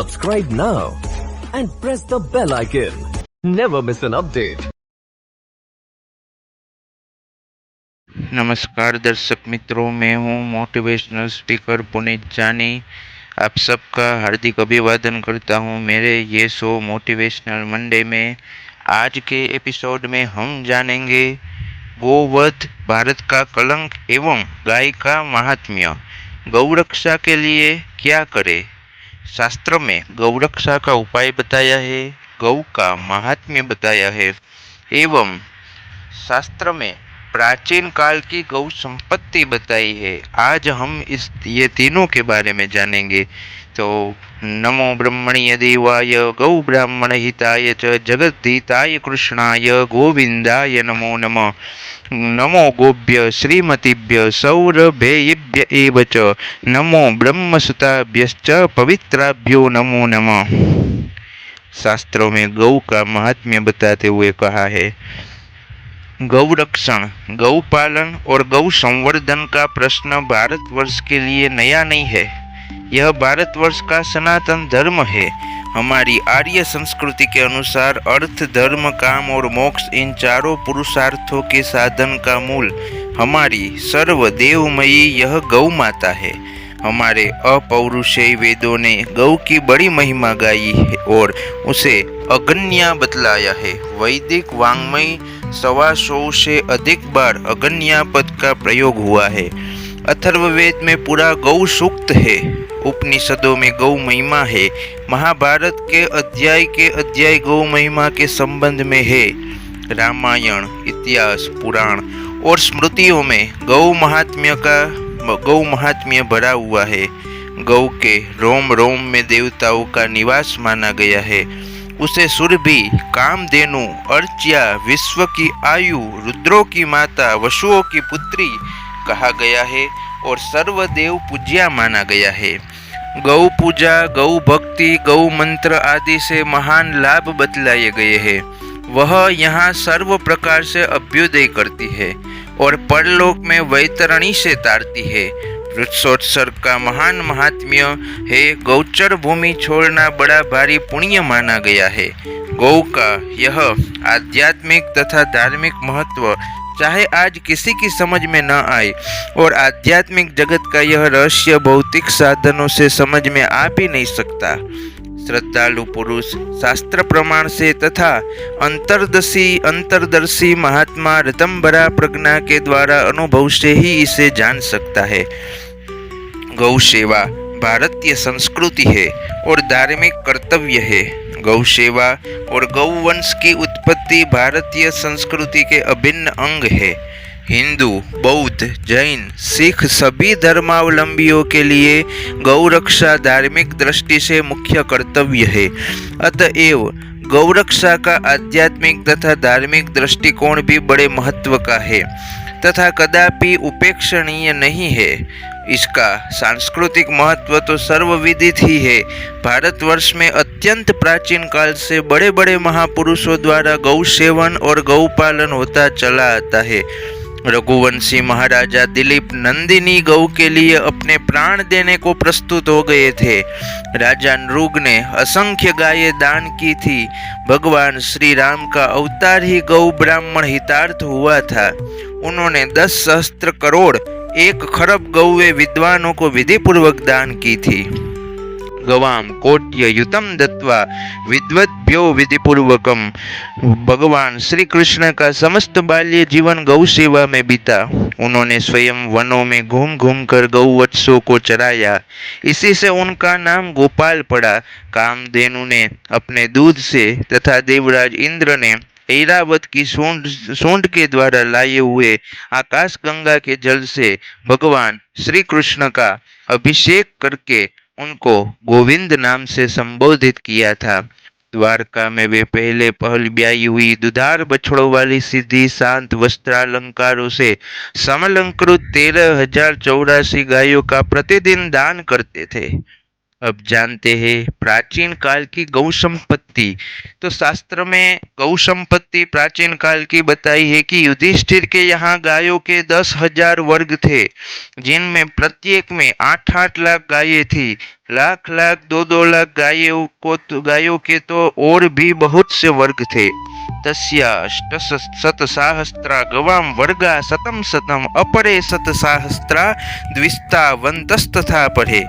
Subscribe now and press the bell icon. Never miss an update. नमस्कार दर्शक मित्रों, मैं हूँ मोटिवेशनल स्पीकर पुनीत जानी आप सबका हार्दिक अभिवादन करता हूँ मेरे ये शो मोटिवेशनल मंडे में आज के एपिसोड में हम जानेंगे गोवध भारत का कलंक एवं गाय का महात्म्य गौरक्षा के लिए क्या करें शास्त्र में गौरक्षा का उपाय बताया है, गौ का महात्म्य बताया है। एवं शास्त्र में प्राचीन काल की गौ संपत्ति बताई है। आज हम इस, ये तीनों के बारे में जानेंगे। तो नमो ब्रह्मणीय देवाय, गौ ब्राह्मण हिताय च जगद्धिताय कृष्णाय, गोविंदाय नमो नमः। नमो गोभ्य श्रीमतीभ्य सौरभेयेभ्य च। नमो ब्रह्मसुताभ्यश्च पवित्राभ्यो नमो नमः। शास्त्रों में गौ का महात्म्य बताते हुए कहा है, गौरक्षण गौपालन और गौ संवर्धन का प्रश्न भारतवर्ष के लिए नया नहीं है। यह भारतवर्ष का सनातन धर्म है। हमारी आर्य संस्कृति के अनुसार अर्थ, धर्म, काम और मोक्ष इन चारों पुरुषार्थों के साधन का मूल हमारी सर्वदेवमयी यह गौ माता है। हमारे अपौरुषेय वेदों ने गौ की बड़ी महिमा गाई है और उसे अगन्या बतलाया है। वैदिक वांग्मय सवा सौ से अधिक बार अगन्या पद का प्रयोग हुआ है। अथर्ववेद में पूरा गौ सूक्त है। उपनिषदों में गौ महिमा है। महाभारत के अध्याय के अध्याय गौ महिमा के संबंध में है। रामायण, इतिहास, पुराण और स्मृतियों में गौ महात्म्य का, गौ महात्म्य भरा हुआ है। गौ के रोम रोम में देवताओं का निवास माना गया है। उसे सुरभि, कामधेनु, अर्च्या, विश्व की आयु, रुद्रों की माता, वसुओं की पुत्री कहा गया है। और सर्वदेव पूज्या माना गया है। गौ पूजा, गौ भक्ति, गौ मंत्र आदि से महान लाभ बतलाए गए हैं। वह यहाँ सर्व प्रकार से अभ्युदय करती है और परलोक में वैतरणी से तारती है। वृक्षोत्सर्ग का महान महात्म्य है गौचर भूमि छोड़ना बड़ा भारी पुण्य माना गया है। गौ का यह आध्यात्मिक तथा धार्मिक महत्व चाहे आज किसी की समझ में न आए। और आध्यात्मिक जगत का यह रहस्य भौतिक साधनों से समझ में आ भी नहीं सकता। श्रद्धालु पुरुष, शास्त्र प्रमाण से तथा अंतरदर्शी अंतर्दर्शी महात्मा रतम्बरा प्रज्ञा के द्वारा अनुभव से ही इसे जान सकता है। गौ सेवा, भारतीय संस्कृति है और धार्मिक कर्तव्य है। गौ सेवा और गौवंश की उत्पत्ति भारतीय संस्कृति के अभिन्न अंग है। हिंदू, बौद्ध, जैन, सिख सभी धर्मावलंबियों के लिए गौरक्षा धार्मिक दृष्टि से मुख्य कर्तव्य है। अतएव गौरक्षा का आध्यात्मिक तथा धार्मिक दृष्टिकोण भी बड़े महत्व का है तथा कदापि उपेक्षणीय नहीं है। इसका सांस्कृतिक महत्व तो सर्वविदित ही है। भारतवर्ष में अत्यंत प्राचीन काल से बड़े बड़े महापुरुषों द्वारा गौ सेवन और गौ पालन होता चला आता है। रघुवंशी महाराजा दिलीप नंदिनी गौ के लिए अपने प्राण देने को प्रस्तुत हो गए थे। राजा नृग ने असंख्य गायें दान की थी। भगवान श्री राम का अवतार ही गौ ब्राह्मण हितार्थ हुआ था। उन्होंने दस सहस्त्र करोड़ एक खरब गौवे विद्वानों को विधि पूर्वक दान की थी। गवाम कोट्य युतम दत्वा विद्वद्भ्यो विधिपूर्वकम भगवान श्री कृष्ण का समस्त बाल्य जीवन गौ सेवा में बीता। उन्होंने स्वयं वनों में घूम घूम कर गौवत्सों को चराया। इसी से उनका नाम गोपाल पड़ा। कामधेनु ने अपने दूध से तथा देवराज इंद्र ने ऐरावत की सूंड सूंड के द्वारा लाए हुए आकाश गंगा के जल से भगवान श्री कृष्ण का अभिषेक करके उनको गोविंद नाम से संबोधित किया था। द्वारका में वे पहले पहल ब्याई हुई दुधार बछड़ों वाली सीधी शांत वस्त्रालंकारों से समलंकृत तेरह हज़ार चौरासी गायों का प्रतिदिन दान करते थे। अब जानते हैं प्राचीन काल की गौ संपत्ति तो शास्त्र में गौ संपत्ति प्राचीन काल की बताई है कि युधिष्ठिर के यहाँ गायों के दस हज़ार वर्ग थे, जिनमें प्रत्येक में आठ आठ लाख गायें थी। लाख लाख दो दो लाख गायों को तो गायों के तो और भी बहुत से वर्ग थे। तस्याष्ट शतसाहस्रा गवां वर्गा शतम शतम अपरे शतसाहस्रा द्विस्तावंतस्तथा पढ़े।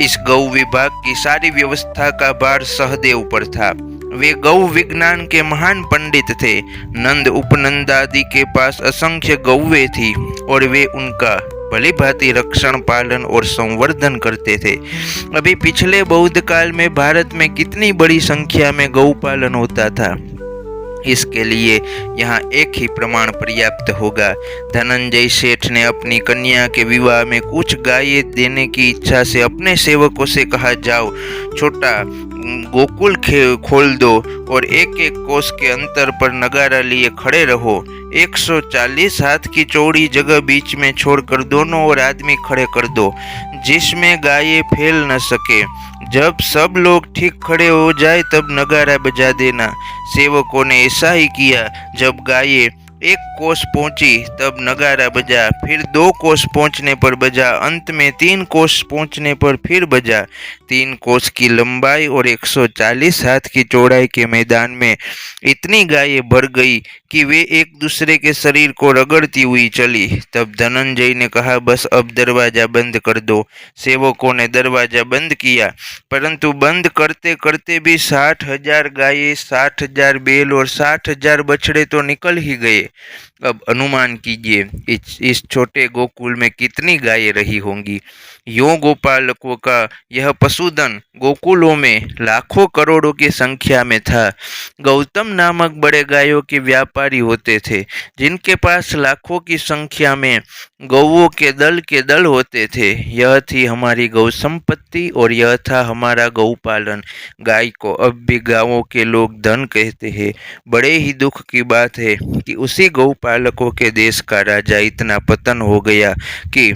इस गौ विभाग की सारी व्यवस्था का भार सहदेव पर था। वे गौ विज्ञान के महान पंडित थे। नंद उपनंद आदि के पास असंख्य गौवे थी और वे उनका भली भांति रक्षण, पालन और संवर्धन करते थे। अभी पिछले बौद्ध काल में भारत में कितनी बड़ी संख्या में गौ पालन होता था? इसके लिए यहाँ एक ही प्रमाण पर्याप्त होगा। धनंजय सेठ ने अपनी कन्या के विवाह में कुछ गायें देने की इच्छा से अपने सेवकों से कहा, जाओ, छोटा गोकुल खोल दो और एक एक कोस के अंतर पर नगारा लिए खड़े रहो। 140 हाथ की चौड़ी जगह बीच में छोड़कर दोनों ओर आदमी खड़े कर दो, जिसमें गायें फैल न सके। जब सब लोग ठीक खड़े हो जाए तब नगारा बजा देना। सेवकों ने ऐसा ही किया। जब गायें, एक कोस पहुँची, तब नगारा बजा। फिर दो कोस पहुँचने पर बजा। अंत में तीन कोस पहुँचने पर फिर बजा। तीन कोस की लंबाई और 140 हाथ की चौड़ाई के मैदान में इतनी गायें भर गई कि वे एक दूसरे के शरीर को रगड़ती हुई चली। तब धनंजय ने कहा, बस अब दरवाज़ा बंद कर दो। सेवकों ने दरवाज़ा बंद किया, परंतु बंद करते करते भी साठ हज़ार गायें, साठ हज़ार बेल और साठ हज़ार बछड़े तो निकल ही गए। अब अनुमान कीजिए, इस छोटे गोकुल में कितनी गायें रही होंगी? यो गोपालकों का यह पशुधन गोकुलों में लाखों करोड़ों की संख्या में था। गौतम नामक बड़े गायों के व्यापारी होते थे, जिनके पास लाखों की संख्या में गौओं के दल के दल होते थे। यह थी हमारी गौ संपत्ति और यह था हमारा गौपालन। गाय को अब भी गाँवों के लोग धन कहते हैं। बड़े ही दुख की बात है कि उसी गौपालकों के देश का राजा इतना पतन हो गया कि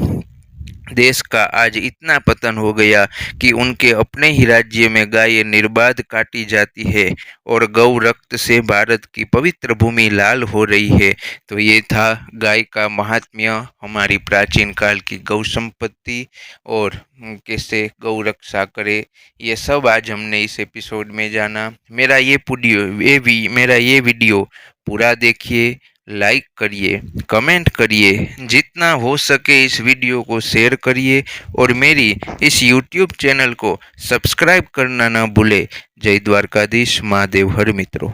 देश का आज इतना पतन हो गया कि उनके अपने ही राज्य में गायें निर्बाध काटी जाती है और गौ रक्त से भारत की पवित्र भूमि लाल हो रही है। तो ये था गाय का महात्म्य, हमारी प्राचीन काल की गौ संपत्ति और कैसे गौ रक्षा करे, ये सब आज हमने इस एपिसोड में जाना। मेरा ये पुडियो, ये भी, मेरा ये वीडियो पूरा देखिए लाइक करिए कमेंट करिए, जितना हो सके इस वीडियो को शेयर करिए और मेरी इस यूट्यूब चैनल को सब्सक्राइब करना ना भूले। जय द्वारकाधीश, महादेव, हर मित्रों।